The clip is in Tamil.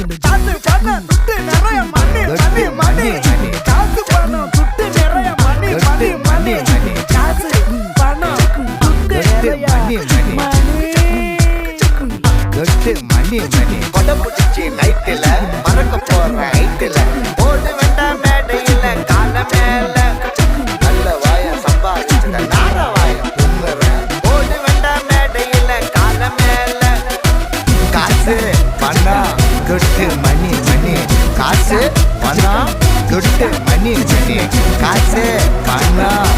காசு பணம் துட்டு நிறைய மணி மணி மணி காசு பணம் துட்டு நிறைய மணி மணி மணி காசு பணம் துட்டு நிறைய மணி கட்டு மணி மணி கொடை பிடிச்சி நைட்டுல மறக்க போற ஹைட்டுல போட வேண்டாம் மேடையில கால மேல. நல்ல வாய சம்பாதிச்சுட்ட நார வாய துங்குறேன் போட வேண்டாம் மேடையில கால மேல. காசு பணம் துட்டு மணி மணி. காசு பணம் துட்டு மணி மணி. காசு பணம்